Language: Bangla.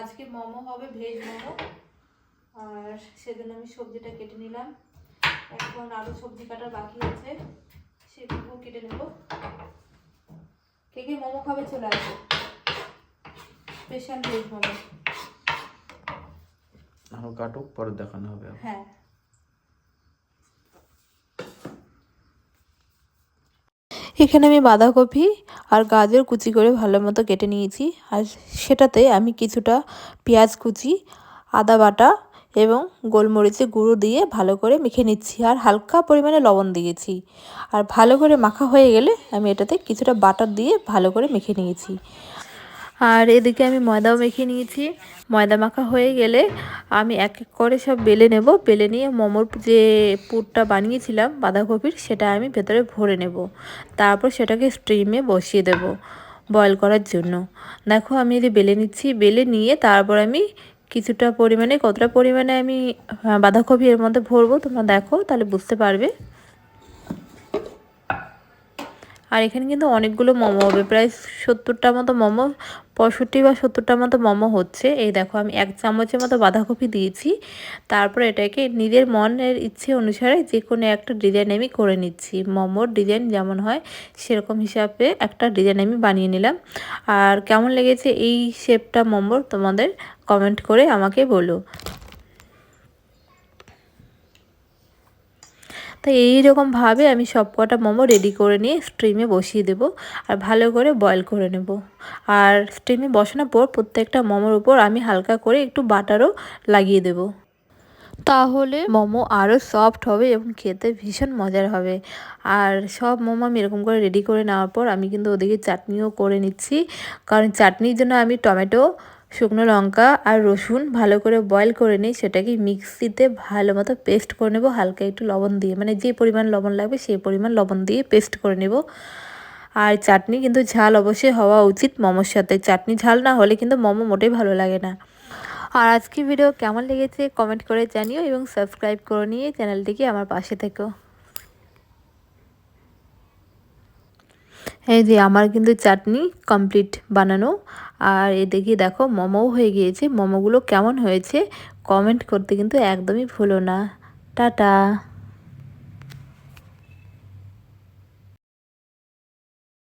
আজকে মোমো হবে ভেজ মোমো। আর সেদিন আমি সবজিটা কেটে নিলাম। এখন আরও সবজি কাটার বাকি আছে সেগুলো কেটে নেব। কে কে মোমো খাবে চলে আসবে স্পেশাল ভেজ মোমো। আলু কাটুক পরে দেখানো হবে হ্যাঁ। এখানে আমি বাঁধাকপি আর গাজর কুচি করে ভালো মতো কেটে নিয়েছি। আর সেটাতে আমি কিছুটা পেঁয়াজ কুচি, আদা বাটা এবং গোলমরিচের গুঁড়ো দিয়ে ভালো করে মেখে নিচ্ছি আর হালকা পরিমাণে লবণ দিয়েছি। আর ভালো করে মাখা হয়ে গেলে আমি এটাতে কিছুটা বাটার দিয়ে ভালো করে মেখে নিয়েছি। আর এদিকে আমি ময়দাও মেখে নিয়েছি। ময়দা মাখা হয়ে গেলে আমি এক এক করে সব বেলে নেব। বেলে নিয়ে মোমোর যে পুরটা বানিয়েছিলাম, বাঁধাকপির, সেটা আমি ভেতরে ভরে নেব। তারপর সেটাকে স্ট্রিমে বসিয়ে দেব বয়েল করার জন্য। দেখো আমি যদি বেলে নিচ্ছি, বেলে নিয়ে তারপর আমি কিছুটা পরিমাণে, কতটা পরিমাণে আমি বাঁধাকপি এর মধ্যে ভরবো তোমরা দেখো, তাহলে বুঝতে পারবে। আর এখানে কিন্তু অনেকগুলো মোমো হবে। প্রায় সত্তরটা মতো মোমো, পঁয়ষট্টি বা সত্তরটা মতো মোমো হচ্ছে। এই দেখো, আমি এক চামচের মতো বাঁধাকপি দিয়েছি। তারপর এটাকে নিজের মনের ইচ্ছে অনুসারে যে কোনো একটা ডিজাইন আমি করে নিচ্ছি। মোমোর ডিজাইন যেমন হয়, সেরকম হিসাবে একটা ডিজাইন আমি বানিয়ে নিলাম। আর কেমন লেগেছে এই শেপটা মোমোর, তোমাদের কমেন্ট করে আমাকে বলো। তো এইরকমভাবে আমি সব কটা মোমো রেডি করে নিয়ে স্ট্রিমে বসিয়ে দেব আর ভালো করে বয়েল করে নেব। আর স্ট্রিমে বসানোর পর প্রত্যেকটা মোমোর উপর আমি হালকা করে একটু বাটারও লাগিয়ে দেব। তাহলে মোমো আরও সফট হবে এবং খেতে ভীষণ মজার হবে। আর সব মোমো আমি এরকম করে রেডি করে নেওয়ার পর আমি কিন্তু ওদিকে চাটনিও করে নিচ্ছি। কারণ চাটনির জন্য আমি টমেটো শুকনো লঙ্কা আর রসুন ভালো করে বয়েল করে নিই সেটাকে মিক্সিতে ভালো মতো পেস্ট করে নেব। হালকা একটু লবণ দিয়ে মানে যে পরিমাণ লবণ লাগবে সেই পরিমাণ লবণ দিয়ে পেস্ট করে নেব। আর চাটনি কিন্তু ঝাল অবশ্যই হওয়া উচিত মোমোর সাথে। চাটনি ঝাল না হলে কিন্তু মোমো মোটেই ভালো লাগে না। আর আজকের ভিডিও কেমন লেগেছে কমেন্ট করে জানিও এবং সাবস্ক্রাইব করে নিয়ে চ্যানেলটিকে আমার পাশে থেকো। এই যে আমার কিন্তু চাটনি কমপ্লিট বানানো। আর এদিকে দেখো মোমোও হয়ে গিয়েছে। মোমোগুলো কেমন হয়েছে? কমেন্ট করতে কিন্তু একদমই ভুলো না। টাটা।